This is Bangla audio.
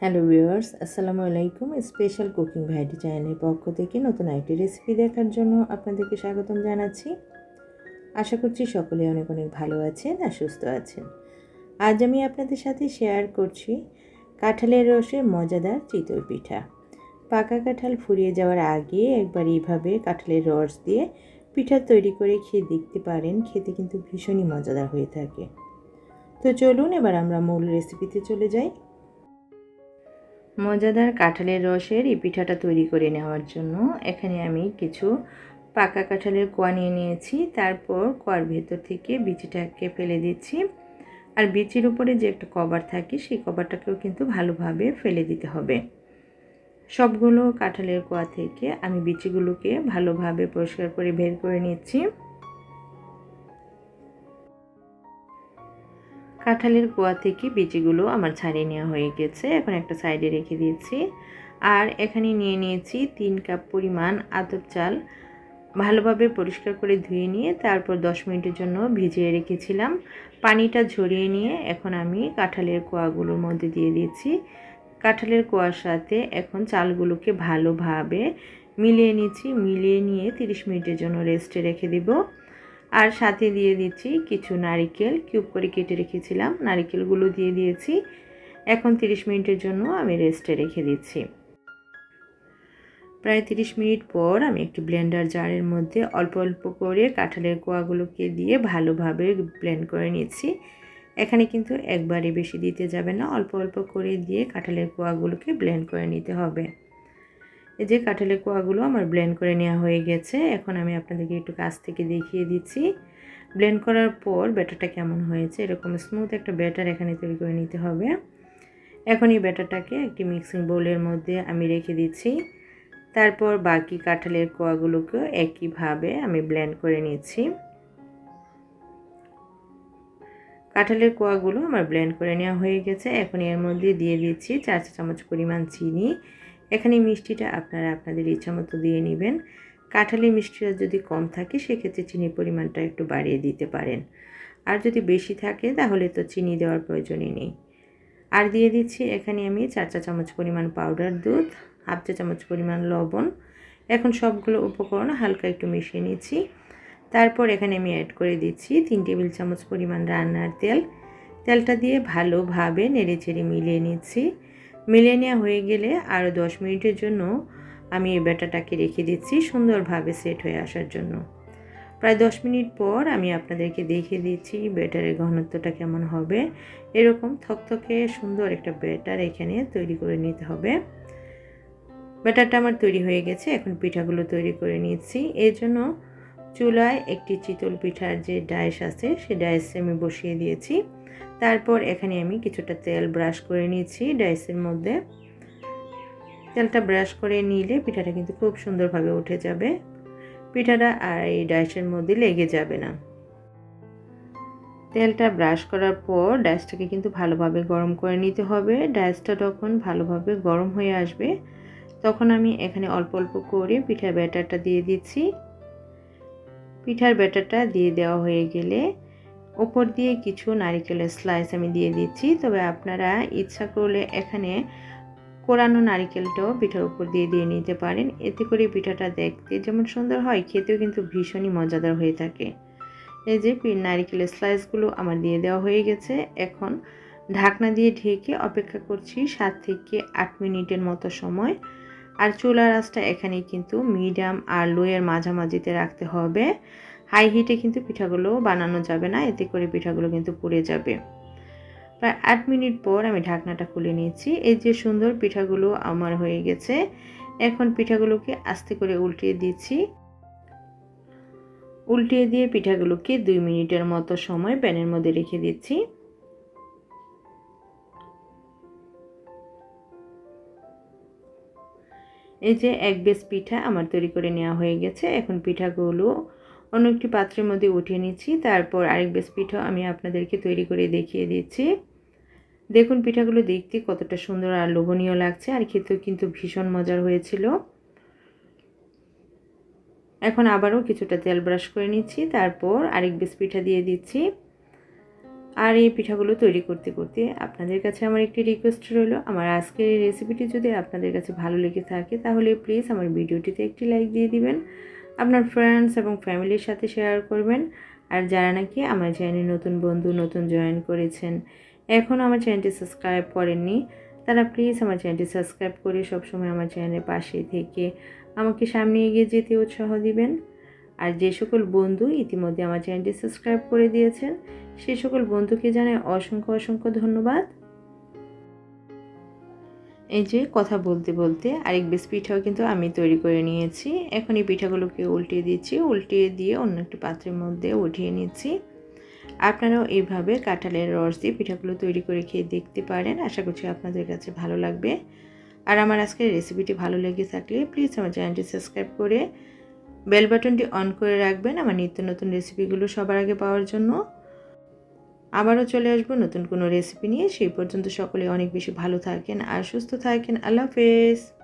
হ্যালো ভিউয়ার্স, আসসালামু আলাইকুম। স্পেশাল কুকিং ভ্যারাইটি চ্যানেলের পক্ষ থেকে নতুন একটি রেসিপি দেখার জন্য আপনাদেরকে স্বাগতম জানাচ্ছি। আশা করছি সকলে অনেক অনেক ভালো আছেন আর সুস্থ আছেন। আজ আমি আপনাদের সাথে শেয়ার করছি কাঁঠালের রসের মজাদার চিতই পিঠা। পাকা কাঁঠাল ফুরিয়ে যাওয়ার আগে একবার এইভাবে কাঁঠালের রস দিয়ে পিঠা তৈরি করে খেয়ে দেখতে পারেন, খেতে কিন্তু ভীষণই মজাদার হয়ে থাকে। তো চলুন এবার আমরা মূল রেসিপিতে চলে যাই। মজাদার কাঁঠালের রসের এই পিঠাটা তৈরি করে নেওয়ার জন্য এখানে আমি কিছু পাকা কাঁঠালের কোয়া নিয়ে নিয়েছি। তারপর কোয়ার ভেতর থেকে বিচিটাকে ফেলে দিচ্ছি। আর বিচির উপরে যে একটা কভার থাকে, সেই কভারটাকেও কিন্তু ভালোভাবে ফেলে দিতে হবে। সবগুলো কাঁঠালের কোয়া থেকে আমি বিচিগুলোকে ভালোভাবে পরিষ্কার করে বের করে নিচ্ছি। কাঁঠালের কোয়া থেকে বিচিগুলো আমার ছাড়িয়ে নেওয়া হয়ে গেছে। এখন একটা সাইডে রেখে দিয়েছি। আর এখানে নিয়ে নিয়েছি তিন কাপ পরিমাণ আতপ চাল। ভালোভাবে পরিষ্কার করে ধুয়ে নিয়ে তারপর দশ মিনিটের জন্য ভিজিয়ে রেখেছিলাম। পানিটা ঝরিয়ে নিয়ে এখন আমি কাঁঠালের কোয়াগুলোর মধ্যে দিয়ে দিয়েছি। কাঁঠালের কোয়ার সাথে এখন চালগুলোকে ভালোভাবে মিলিয়ে নিচ্ছি মিলিয়ে নিয়ে তিরিশ মিনিটের জন্য রেস্টে রেখে দেবো। আর সাথে দিয়ে দিচ্ছি কিছু নারিকেল। কিউব করে কেটে রেখেছিলাম। নারিকেলগুলো দিয়ে দিয়েছি। এখন 30 মিনিটের জন্য আমি রেস্টে রেখে দিচ্ছি। প্রায় 30 মিনিট পর আমি একটি ব্লেন্ডার জারের মধ্যে অল্প অল্প করে কাঁঠালের কোয়াগুলোকে দিয়ে ভালোভাবে ব্লেন্ড করে নিচ্ছি। এখানে কিন্তু একবারে বেশি দিতে যাবে না। অল্প অল্প করে দিয়ে কাঁঠালের কোয়াগুলোকে ব্লেন্ড করে নিতে হবে। এই যে কাঁঠালের কোয়াগুলো আমার ব্লেন্ড করে নেওয়া হয়ে গেছে, এখন আমি আপনাদেরকে একটু কাছ থেকে দেখিয়ে দিচ্ছি। ব্লেন্ড করার পর ব্যাটারটা কেমন হয়েছে? এরকম স্মুথ একটা ব্যাটার এখানে তৈরি করে নিতে হবে। এখন এই ব্যাটারটাকে একটি মিক্সিং বোলের মধ্যে আমি রেখে দিচ্ছি। তারপর বাকি কাঁঠালের কোয়াগুলোকেও একইভাবে আমি ব্লেন্ড করে নিচ্ছি। কাঁঠালের কোয়াগুলো আমার ব্লেন্ড করে নেওয়া হয়ে গেছে। এখন এর মধ্যে দিয়ে দিচ্ছি চার চা চামচ পরিমাণ চিনি। এখানে মিষ্টিটা আপনারা আপনাদের ইচ্ছা মতো দিয়ে নেবেন। কাঁঠালি মিষ্টিটা যদি কম থাকে, সেক্ষেত্রে চিনির পরিমাণটা একটু বাড়িয়ে দিতে পারেন। আর যদি বেশি থাকে, তাহলে তো চিনি দেওয়ার প্রয়োজনই নেই। আর দিয়ে দিচ্ছি এখানে আমি চার চা চামচ পরিমাণ পাউডার দুধ, হাফ চা চামচ পরিমাণ লবণ। এখন সবগুলো উপকরণ হালকা একটু মিশিয়ে নিচ্ছি। তারপর এখানে আমি অ্যাড করে দিচ্ছি তিন টেবিল চামচ পরিমাণ রান্নার তেল। তেলটা দিয়ে ভালোভাবে নেড়ে চেড়ে মিলিয়ে নিচ্ছি। মিলিয়ে নেওয়া হয়ে গেলে আরও দশ মিনিটের জন্য আমি এই ব্যাটাটাকে রেখে দিচ্ছি সুন্দরভাবে সেট হয়ে আসার জন্য। প্রায় দশ মিনিট পর আমি আপনাদেরকে দেখে দিচ্ছি ব্যাটারের ঘনত্বটা কেমন হবে। এরকম থকথকে সুন্দর একটা ব্যাটার এখানে তৈরি করে নিতে হবে। ব্যাটারটা আমার তৈরি হয়ে গেছে, এখন পিঠাগুলো তৈরি করে নিচ্ছি। এর জন্য চুলায় একটি চিতল পিঠার যে ডায়েস আছে, সে ডায়েসে আমি বসিয়ে দিয়েছি। তারপর এখানে আমি কিছুটা তেল ব্রাশ করে নিয়েছি ডাইসের মধ্যে। তেলটা ব্রাশ করে নিলে পিঠাটা কিন্তু খুব সুন্দরভাবে উঠে যাবে। পিঠাটা আর এই ডাইসের মধ্যে লেগে যাবে না। তেলটা ব্রাশ করার পর ডাইসটাকে কিন্তু ভালোভাবে গরম করে নিতে হবে। ডাইসটা যখন ভালোভাবে গরম হয়ে আসবে, তখন আমি এখানে অল্প অল্প করে পিঠার ব্যাটারটা দিয়ে দিচ্ছি। পিঠার ব্যাটারটা দিয়ে দেওয়া হয়ে গেলে ওপর দিয়ে কিছু নারিকেলের স্লাইস আমি দিয়ে দিচ্ছি। তবে আপনারা ইচ্ছা করলে এখানে কোরানো নারিকেলটাও পিঠার উপর দিয়ে দিয়ে নিতে পারেন। এতে করে পিঠাটা দেখতে যেমন সুন্দর হয়, খেতেও কিন্তু ভীষণই মজাদার হয়ে থাকে। এই যে নারিকেলের স্লাইসগুলো আমার দিয়ে দেওয়া হয়ে গেছে। এখন ঢাকনা দিয়ে ঢেকে অপেক্ষা করছি সাত থেকে আট মিনিটের মতো সময়। আর চুলার আঁচটা এখানে কিন্তু মিডিয়াম আর লোয়ের মাঝামাঝিতে রাখতে হবে। হাই হিটে কিন্তু পিঠাগুলো বানানো যাবে না, এতে করে পিঠাগুলো কিন্তু পুড়ে যাবে। প্রায় আট মিনিট পর আমি ঢাকনাটা খুলে নিয়েছি। এই যে সুন্দর পিঠাগুলো আমার হয়ে গেছে, এখন পিঠাগুলোকে আস্তে করে উল্টিয়ে দিচ্ছি। উল্টিয়ে দিয়ে পিঠাগুলোকে দুই মিনিটের মতো সময় প্যানের মধ্যে রেখে দিচ্ছি। এই যে এক বেশ পিঠা আমার তৈরি করে নেওয়া হয়ে গেছে। এখন পিঠাগুলো অন্য একটি পাত্রের মধ্যে উঠিয়ে নিচ্ছি। তারপর আরেক বেশ পিঠা আমি আপনাদেরকে তৈরি করে দেখিয়ে দিচ্ছি। দেখুন, পিঠাগুলো দেখতে কতটা সুন্দর আর লোভনীয় লাগছে আর খেতেও কিন্তু ভীষণ মজার হয়েছিল। এখন আবারও কিছুটা তেল ব্রাশ করে নিচ্ছি। তারপর আরেক বেশ পিঠা দিয়ে দিচ্ছি। আর এই পিঠাগুলো তৈরি করতে করতে আপনাদের কাছে আমার একটি রিকোয়েস্ট রইল। আমার আজকের এই রেসিপিটি যদি আপনাদের কাছে ভালো লেগে থাকে, তাহলে প্লিজ আমার ভিডিওটিতে একটি লাইক দিয়ে দিবেন। আপনার ফ্রেন্ডস এবং ফ্যামিলির সাথে শেয়ার করবেন। আর যারা নাকি আমার চ্যানেলে নতুন বন্ধু, নতুন জয়েন করেছেন এখনও আমার চ্যানেলটি সাবস্ক্রাইব করেননি, তারা প্লিজ আমার চ্যানেলটি সাবস্ক্রাইব করে সবসময় আমার চ্যানেলের পাশে থেকে আমাকে সামনে এগিয়ে যেতে উৎসাহ দিবেন। আর যে সকল বন্ধু ইতিমধ্যে আমার চ্যানেলটি সাবস্ক্রাইব করে দিয়েছেন, সে সকল বন্ধুকে জানাই অসংখ্য অসংখ্য ধন্যবাদ। এই যে কথা বলতে বলতে আরেক বেশ পিঠাও কিন্তু আমি তৈরি করে নিয়েছি। এখন এই পিঠাগুলোকে উল্টিয়ে দিচ্ছি। উল্টিয়ে দিয়ে অন্য একটি পাত্রের মধ্যে উঠিয়ে নিচ্ছি। আপনারাও এইভাবে কাঁঠালের রস দিয়ে পিঠাগুলো তৈরি করে খেয়ে দেখতে পারেন। আশা করছি আপনাদের কাছে ভালো লাগবে। আর আমার আজকের রেসিপিটি ভালো লেগে থাকলে প্লিজ আমার চ্যানেলটি সাবস্ক্রাইব করে বেল বাটনটি অন করে রাখবেন। আমার নিত্য নতুন রেসিপিগুলো সবার আগে পাওয়ার জন্য। আবারও চলে আসব নতুন কোনো রেসিপি নিয়ে। সেই পর্যন্ত সকলে অনেক বেশি ভালো থাকেন আর সুস্থ থাকেন। আল্লাহ হাফেজ।